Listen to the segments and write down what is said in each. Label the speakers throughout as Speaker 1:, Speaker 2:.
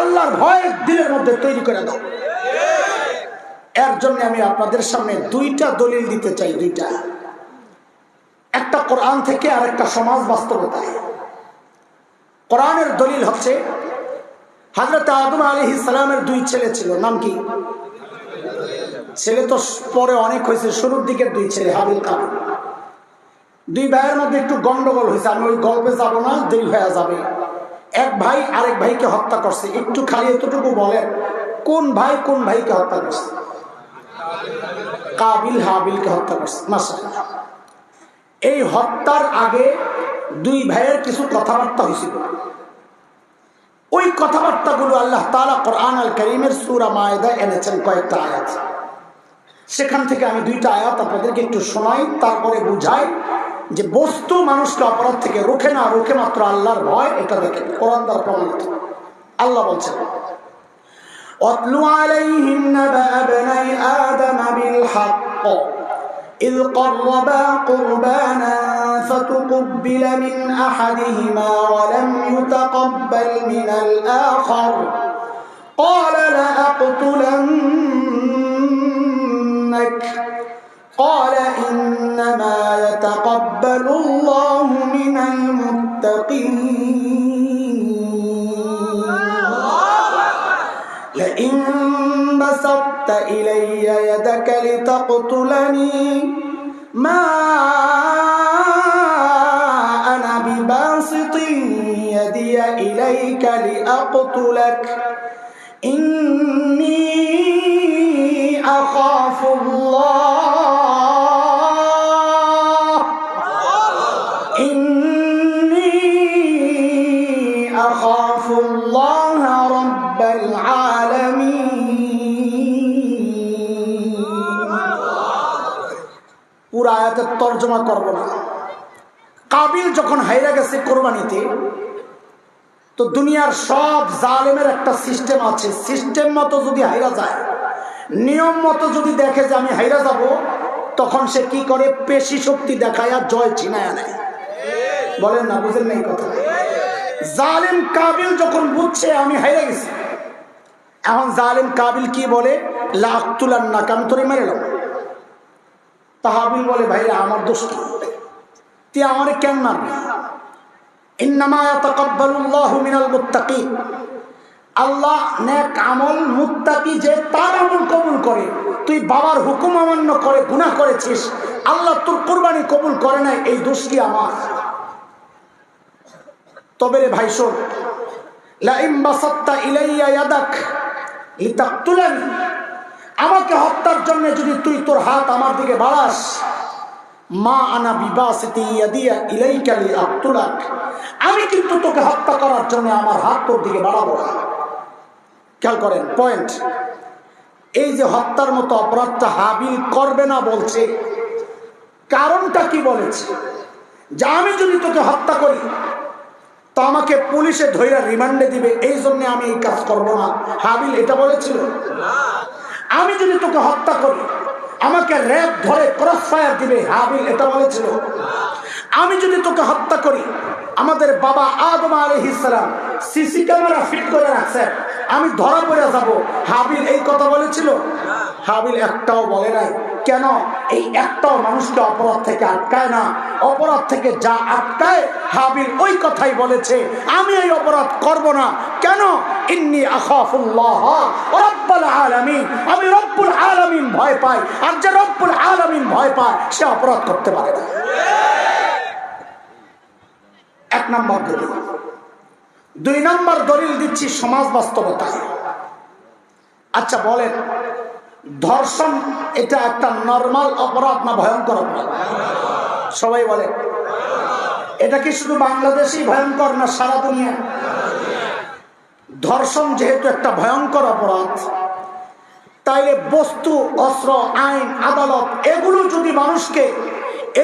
Speaker 1: আল্লাহর ভয় দিলের মধ্যে তৈরি করে দাও। এর জন্য আমি আপনাদের সামনে দুইটা দলিল দিতে চাই, দুইটা। একটা কোরআন থেকে আর একটা সমাজ বাস্তবতায়। কোরআনের দলিল হচ্ছে হাজরত আদম আলী ইসলামের দুই ছেলে ছিল, নাম কি? ছেলে তো পরে অনেক হয়েছে, শুরুর দিকের দুই ছেলে, হাবিল কাবিল। দুই ভাইয়ের মধ্যে একটু গন্ডগোল হয়েছে, আমি ওই গল্পে যাব না, দেরি হয়ে যাবে। এক ভাই আরেক ভাইকে হত্যা করছে। একটু খালি এতটুকু বলেন কোন ভাই কোন ভাইকে হত্যা করছে? কাবিল হাবিলকে হত্যা করছে। মাসা এই হত্যার আগে দুই ভাইয়ের কিছু কথাবার্তা হয়েছিল। ওই কথাবার্তাগুলো আল্লাহ তালা করিমের সুরা মায়দা এনেছেন কয়েকটা আয়াত। সেখান থেকে আমি দুইটা আয়াত আপনাদেরকে একটু শোনাই, তারপরে বুঝাই। যে বস্তু মানুষকে অপরাধ থেকে রোখে না রোখে মাত্র আল্লাহর ভয় এটা দেখে কোরআন দ্বারা প্রমাণিত আল্লাহ বলছেন واتل عليهم نبأ ابني آدم بالحق إذ قربا قربانا فتقبل من أحدهما ولم يتقبل من الآخر قال لأقتلنك قال إنما يتقبل الله من المتقين. لئن بسطت إلي يدك لتقتلني ما أنا بباسط يدي إليك لأقتلك. পুরা আয়াতের তর্জমা করব না। কাবিল যখন হাইরা গেছে কোরবানিতে, তো দুনিয়ার সব জালেমের একটা সিস্টেম আছে। সিস্টেম মতো যদি হাইরা যায়, নিয়ম মতো যদি দেখে যে আমি হাইরা যাব, তখন সে কি করে? পেশি শক্তি দেখায় আর জয় ছিনায় নেয়। বলেন না, বুঝেন না এই কথা। জালেম কাবিল যখন বুঝছে আমি হাইরা গেছি, এখন জালেম কাবিল কি বলে? লাখ তুলার না আমি তোরে মেরে নেব। তাহাবিল বলে, ভাইরা, আমার দোষ কি তুই আমারে কেন মারবি? আল্লাহ নেক আমল মুত্তাকি যে তার আমল কবুল করে। তুই বাবার হুকুম অমান্য করে, গুনাহ করেছিস। আল্লাহ তোর কোরবানি কবুল করে নাই, এই দোষ কি আমার? তবে রে ভাই, শোন লাইম বাসাত্তা ইলাইয়া ইয়াদাক লিতাকতুলানি। আমাকে হত্যার জন্য যদি তুই তোর হাত আমার দিকে বাড়াস, মা আনা বিবাসিতি ইয়াদিয়া ইলাইকা আমি কিন্তু তোকে হত্যা করার জন্য আমার হাত তোর দিকে বাড়াবো না। খেয়াল করেন পয়েন্ট এই যে হত্যার মতো অপরাধটা হাবিল করবে না বলছে, কারণটা কি বলেছে? যে আমি যদি তোকে হত্যা করি, তো আমাকে পুলিশে ধৈর্য রিমান্ডে দিবে এই জন্য আমি এই কাজ করব না। হাবিল এটা বলেছিল? আমি যদি তোকে হত্যা করি, আমাকে র্যাব ধরে ক্রস ফায়ার দিবে, হাবিল, এটা বলেছিল আমি যদি তোকে হত্যা করি, আমাদের বাবা আদম আলহিসাম সিসি ক্যামেরা ফিট করে রাখছে। আমি ধরা পড়ে যাব। হাবিল এই কথা বলেছিল। হাবিল একটাও বলে নাই। কেন? এই একটাও মানুষকে অপরাধ থেকে আটকায় না। অপরাধ থেকে যা আটকায়, হাবিল ওই কথাই বলেছে। আমি এই অপরাধ করব না। কেন? ইন্নি আখাফুল্লাহ। রব্বুল আলামিন। আমি রব্বুল আলামিন ভয় পাই। আর যে রব্বুল আলামিন ভয় পায়, সে অপরাধ করতে পারে না। এক নম্বর দলিল। দুই নম্বর দলিল দিচ্ছি সমাজ বাস্তবতায়। আচ্ছা বলেন, ধর্ষণ এটা একটা নর্মাল অপরাধ না ভয়ঙ্কর অপরাধ? সবাই বলে, এটা কি শুধু বাংলাদেশেই ভয়ঙ্কর না সারা দুনিয়া ধর্ষণ যেহেতু একটা ভয়ঙ্কর অপরাধ, তাইলে বস্তু, অস্ত্র, আইন, আদালত এগুলো যদি মানুষকে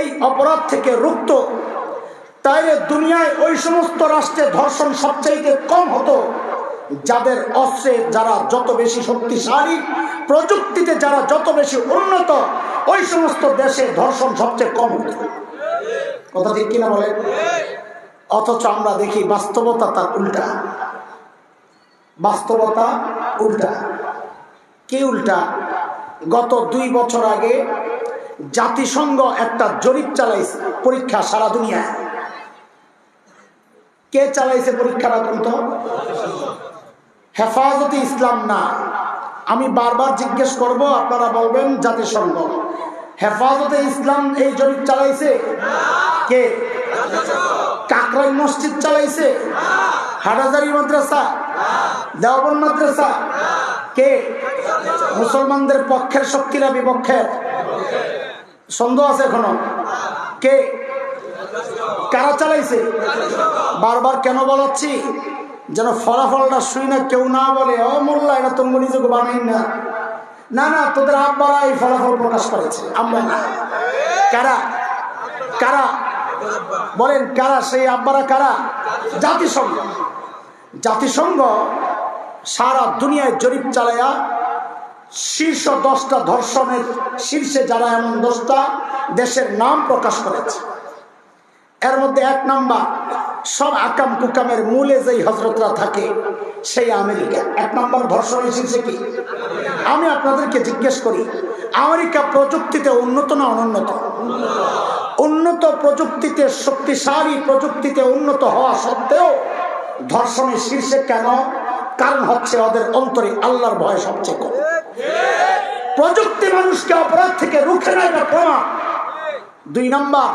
Speaker 1: এই অপরাধ থেকে রুখত তাইলে দুনিয়ায় ওই সমস্ত রাষ্ট্রে ধর্ষণ সবচাইতে কম হতো, যাদের অস্ত্রে যারা যত বেশি শক্তিশালী, প্রযুক্তিতে যারা যত বেশি উন্নত, ওই সমস্ত দেশে ধর্ষণ সবচেয়ে কম হতো। কথা ঠিক কিনা বলে অথচ আমরা দেখি বাস্তবতা তার উল্টা। বাস্তবতা উল্টা। কি উল্টা? গত দুই বছর আগে জাতিসংঘ একটা জরিপ চালাইছে পরীক্ষা সারা দুনিয়ায়। কে চালাইছে পরীক্ষাটা কিন্তু হেফাজতে ইসলাম না। আমি বারবার জিজ্ঞেস করব, আপনারা বলবেন জাতিসংঘ। হেফাজতে ইসলাম এই জরিপ চালাইছে? কে? কাকরাই মসজিদ চালাইছে? হাটাজারি মাদ্রাসা দেওবন মাদ্রাসা, কে? মুসলমানদের পক্ষের শক্তিরা বিপক্ষের? সন্দেহ আছে এখনও। কে? কারা চালাইছে? বারবার কেন বলাচ্ছি? যেন ফলাফলটা শুই না, কেউ না বলে, ও মোল্লা, এটা তুমি নিজেকে বানাই না। না না, তোদের আব্বারা এই ফলাফল প্রকাশ করেছে। আমরা না। কারা? কারা? বলেন, কারা? সেই আব্বারা কারা? জাতিসংঘ। জাতিসংঘ সারা দুনিয়ায় জরিপ চালায়া শীর্ষ দশটা ধর্ষণের শীর্ষে যারা এমন দশটা, দেশের নাম প্রকাশ করেছে। এর মধ্যে এক নাম্বার, সব আকাম কুকামের মূলে যেই হজরতরা থাকে, সেই আমেরিকা। এক নম্বর ধর্ষণের শীর্ষে কি? আমি আপনাদেরকে জিজ্ঞেস করি, আমেরিকা প্রযুক্তিতে উন্নত না অনুন্নত? উন্নত প্রযুক্তিতে, শক্তিশালী প্রযুক্তিতে উন্নত হওয়া সত্ত্বেও ধর্ষণের শীর্ষে কেন? কারণ হচ্ছে ওদের অন্তরে আল্লাহর ভয় সবচেয়ে কম। প্রযুক্তি মানুষকে অপরাধ থেকে রুখে নেয় এটা প্রমাণ। দুই নম্বর,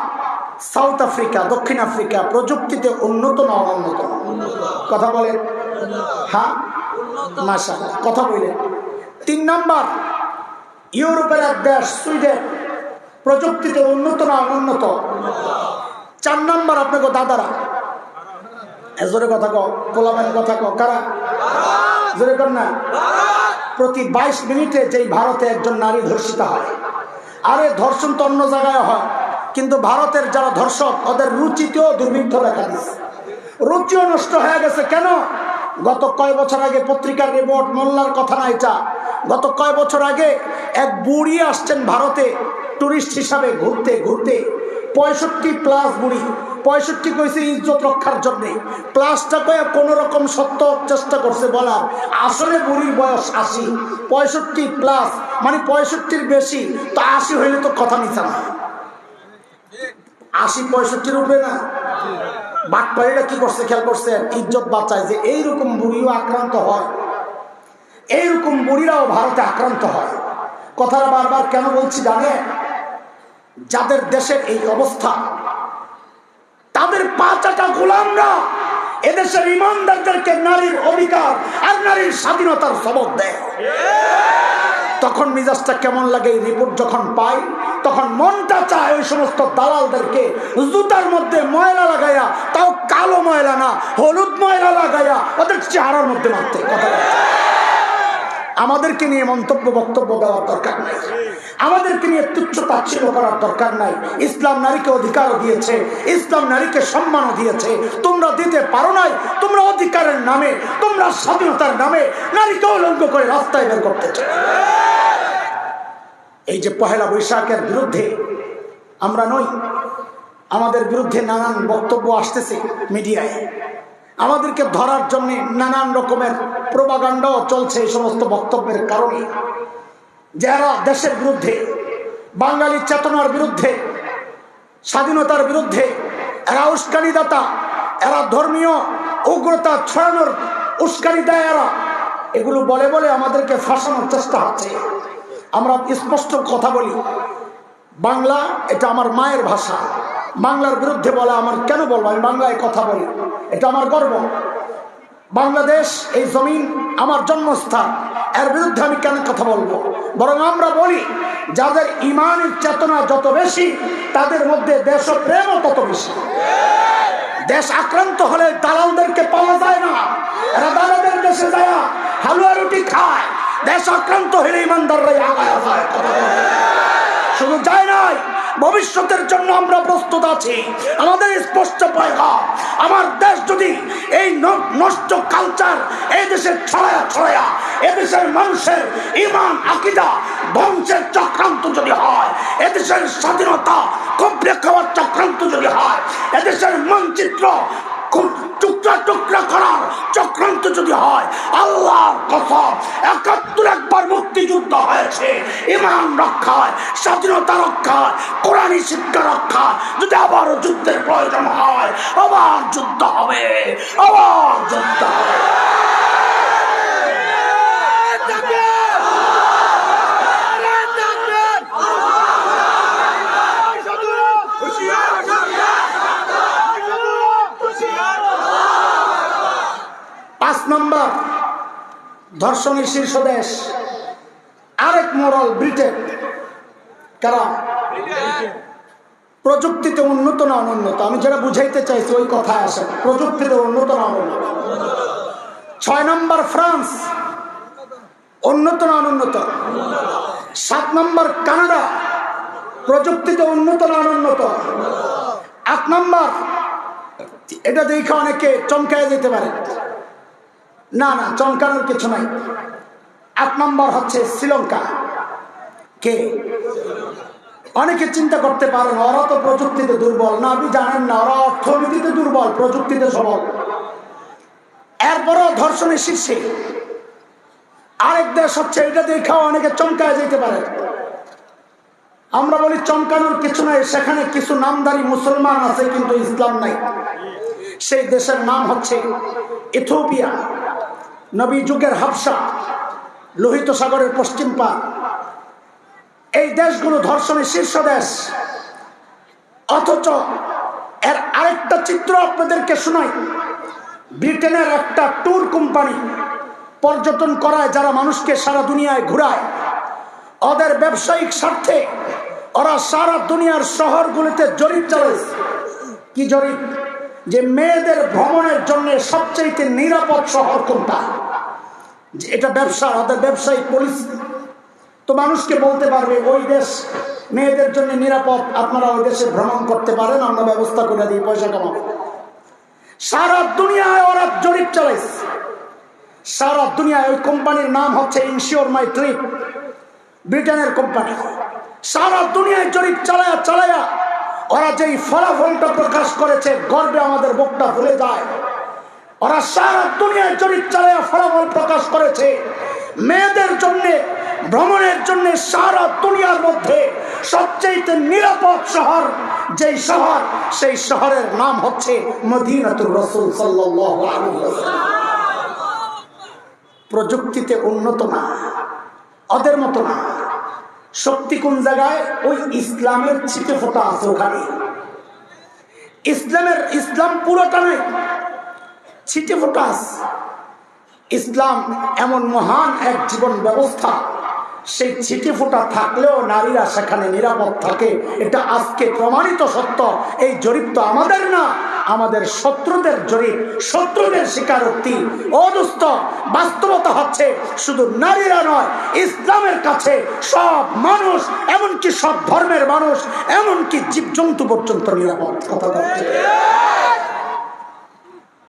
Speaker 1: সাউথ আফ্রিকা, দক্ষিণ আফ্রিকা প্রযুক্তিতে উন্নত না অনুন্নত? কথা বলেন। হ্যাঁ? মাসা কথা বললেন তিন নম্বর, ইউরোপের এক দেশ, সুইডেন, প্রযুক্তিতে উন্নত না অনুন্নত? চার নম্বর, আপনাকে দাদারা এজোরে কথা কো পোলামেন কথা কো কারা? জোরে কর না। প্রতি বাইশ মিনিটে যেই ভারতে একজন নারী ধর্ষিত হয় আরে ধর্ষণ তো অন্য জায়গায় হয় কিন্তু ভারতের যারা ধর্ষক ওদের রুচিতেও দুর্ভিক্ষ দেখা দিচ্ছে রুচিও নষ্ট হয়ে গেছে কেন? গত কয় বছর আগে পত্রিকার রিপোর্ট মোল্লার কথা না এটা? গত কয় বছর আগে এক বুড়ি আসছেন ভারতে টুরিস্ট হিসাবে ঘুরতে ঘুরতে পঁয়ষট্টি প্লাস বুড়ি পঁয়ষট্টি কইছে ইজ্জত রক্ষার জন্যে। প্লাসটা কয়ে কোনো রকম সত্য চেষ্টা করছে বলার আসলে বুড়ির বয়স আশি। পঁয়ষট্টি প্লাস মানে পঁয়ষট্টির বেশি, তো আশি হইলে তো কথা নিচ্ছে না। আশি পঁয়ষট্টির উপরে না। বাটপাড়িরা কি করছে, খেয়াল করছে, ইজ্জত বাঁচায় যে এইরকম বুড়িও আক্রান্ত হয়। এইরকম বুড়িরাও ভারতে আক্রান্ত হয়। কথাটা বারবার কেন বলছি জানে যাদের দেশের এই অবস্থা তাদের পাঁচাটা গোলামরা এদেশের ইমানদারদেরকে নারীর অধিকার আর নারীর স্বাধীনতার সবক দেয় তখন মিজাজটা কেমন লাগে এই রিপোর্ট যখন পাই তখন মনটা চায় ওই সমস্ত দালালদেরকে জুতার মধ্যে ময়লা লাগাইয়া, তাও কালো ময়লা না, হলুদ ময়লা লাগাইয়া, ওদের চেহারার মধ্যে মারতে কথা। আমাদেরকে নিয়ে মন্তব্য, বক্তব্য দেওয়ার দরকার নাই। আমাদেরকে নিয়ে তুচ্ছ তাচ্ছিল্য করার দরকার নাই। ইসলাম নারীকে অধিকারও দিয়েছে, ইসলাম নারীকে সম্মানও দিয়েছে। তোমরা দিতে পারো নাই, তোমরা অধিকারের নামে, তোমরা স্বাধীনতার নামে নারীকে অলঙ্ঘ করে রাস্তায় বের করতে এই যে পহেলা বৈশাখের বিরুদ্ধে আমরা নই, আমাদের বিরুদ্ধে নানান বক্তব্য আসতেছে মিডিয়ায়। আমাদেরকে ধরার জন্য নানান রকমের প্রবাগান্ডাও চলছে এই সমস্ত বক্তব্যের কারণে। যারা দেশের বিরুদ্ধে, বাঙালি চেতনার বিরুদ্ধে, স্বাধীনতার বিরুদ্ধে, এরা উস্কানিদাতা, এরা ধর্মীয় উগ্রতা ছড়ানোর উস্কানি দেয় এরা, এগুলো বলে বলে আমাদেরকে ফাঁসানোর চেষ্টা হচ্ছে। আমরা স্পষ্ট কথা বলি, বাংলা এটা আমার মায়ের ভাষা। বাংলার বিরুদ্ধে বলা আমার কেন বলব? আমি বাংলায় কথা বলি, এটা আমার গর্ব। বাংলাদেশ, এই জমিন আমার জন্মস্থান। এর বিরুদ্ধে আমি কেন কথা বলব? বরং আমরা বলি, যাদের ইমানের চেতনা যত বেশি, তাদের মধ্যে দেশপ্রেমও তত বেশি। দেশ আক্রান্ত হলে দালালদেরকে পাওয়া যায় না। এরা দালালদের দেশে যায়, হালুয়া রুটি খায়। দেশ আক্রান্ত হলে ইমানদাররাই আগায় যায়। শুধু যায় নাই, ভবিষ্যতের জন্য আমরা প্রস্তুত আছি। আমাদের স্পষ্ট পয়গা, আমার দেশ যদি এই নষ্ট কালচার এই দেশে ছড়ায়া ছড়ায়া এদেশের মানুষের ইমান, আকিদা বংশের চক্রান্ত যদি হয় এদেশের স্বাধীনতা কবলে খাওয়ার চক্রান্ত যদি হয় এদেশের মানচিত্র টুকরা টুকরা করার চক্রান্ত যদি হয়, আল্লাহর কসম, একাত্তর একবার মুক্তিযুদ্ধ হয়েছে। ইমান রক্ষায়, স্বাধীনতা রক্ষায় কোরআনী শিক্ষা রক্ষা যদি আবারও যুদ্ধের প্রয়োজন হয়, আবার যুদ্ধ হবে, আবার যুদ্ধ হবে। পাঁচ নম্বর ধর্ষণের শীর্ষ দেশ আরেক মোরাল ব্রিটেন। কারা? প্রযুক্তিতে উন্নত না অনুন্নত? আমি যেটা বুঝাইতে চাইছি ওই কথায় আসে। প্রযুক্তিতে উন্নত না অনুন্নত? ছয় নম্বর ফ্রান্স, উন্নত না অনুন্নত? সাত নম্বর কানাডা, প্রযুক্তিতে উন্নত না অনুন্নত? আট নম্বর, এটা দেখে অনেকে চমকায় যেতে পারে। না না চমকানোর কিছু নাই। আট নম্বর হচ্ছে শ্রীলঙ্কা। কে? অনেকে চিন্তা করতে পারেন, ওরা তো প্রযুক্তিতে দুর্বল। না, আপনি জানেন না, ওরা অর্থনীতিতে দুর্বল, প্রযুক্তিতে সবল। এরপরও ধর্ষণের শীর্ষে। আরেক দেশ হচ্ছে, এটা দেখাও অনেকে চমকায় যেতে পারে। আমরা বলি চমকানোর কিছু নাই, সেখানে কিছু নামদারি মুসলমান আছে, কিন্তু ইসলাম নাই। সেই দেশের নাম হচ্ছে ইথোপিয়া নবী যুগের হাফসা, লোহিত সাগরের পশ্চিম পার এই দেশগুলো ধর্ষণের শীর্ষ দেশ। অথচ এর আরেকটা চিত্র আপনাদেরকে শোনাই। ব্রিটেনের একটা ট্যুর কোম্পানি পর্যটন করায় যারা মানুষকে সারা দুনিয়ায় ঘুরায়, ওদের ব্যবসায়িক স্বার্থে ওরা সারা দুনিয়ার শহরগুলিতে জরিপ চালায়। কি জরিপ? যে মেয়েদের ভ্রমণের জন্য সবচেয়ে নিরাপদ শহর কোনটা? এটা ব্যবসা, ওদের ব্যবসায়িক পলিসি তো মানুষকে বলতে পারবে, ওই দেশ মেয়েদের জন্য নিরাপদ, আপনারা ওই দেশে ভ্রমণ করতে পারেন, আমরা ব্যবস্থা করে দিই, পয়সা কামাবো। সারা দুনিয়ায় ওরা জরিপ চালাইছে। সারা দুনিয়ায় ওই কোম্পানির নাম হচ্ছে ইনশিওর মাই ট্রিপ ব্রিটেনের কোম্পানি। সারা দুনিয়ায় জরিপ চালায়া চালায়া ওরা যেই ফলাফলটা প্রকাশ করেছে, গর্বে আমাদের বুকটা ভুলে যায়। ওরা সারা দুনিয়ায় জরিপ চালায়া ফলাফল প্রকাশ করেছে। মেয়েদের জন্য, ভ্রমণের জন্য সারা দুনিয়ার মধ্যে সবচেয়ে নিরাপদ শহর যেই শহর, সেই শহরের নাম হচ্ছে মদিনাতুর রসুল প্রযুক্তিতে উন্নত না, ওদের মতো না। শক্তি কোন জায়গায়? ওই ইসলামের ছিটে ফোটা আছে ওখানে। ইসলামের ইসলাম পুরোটা নেই, ছিটে ফোটা ইসলাম এমন মহান এক জীবন ব্যবস্থা। সেই ছিটে ফোটা থাকলেও নারীরা সেখানে নিরাপদ থাকে। এটা আজকে প্রমাণিত সত্য। এই জরিপ তো আমাদের না, আমাদের শত্রুদের জরিপ, শত্রুদের স্বীকারোক্তি। অদুস্থ বাস্তবতা হচ্ছে শুধু নারীরা নয়, ইসলামের কাছে সব মানুষ, এমনকি সব ধর্মের মানুষ, এমনকি জীবজন্তু পর্যন্ত নিরাপদ। কথা বলছে।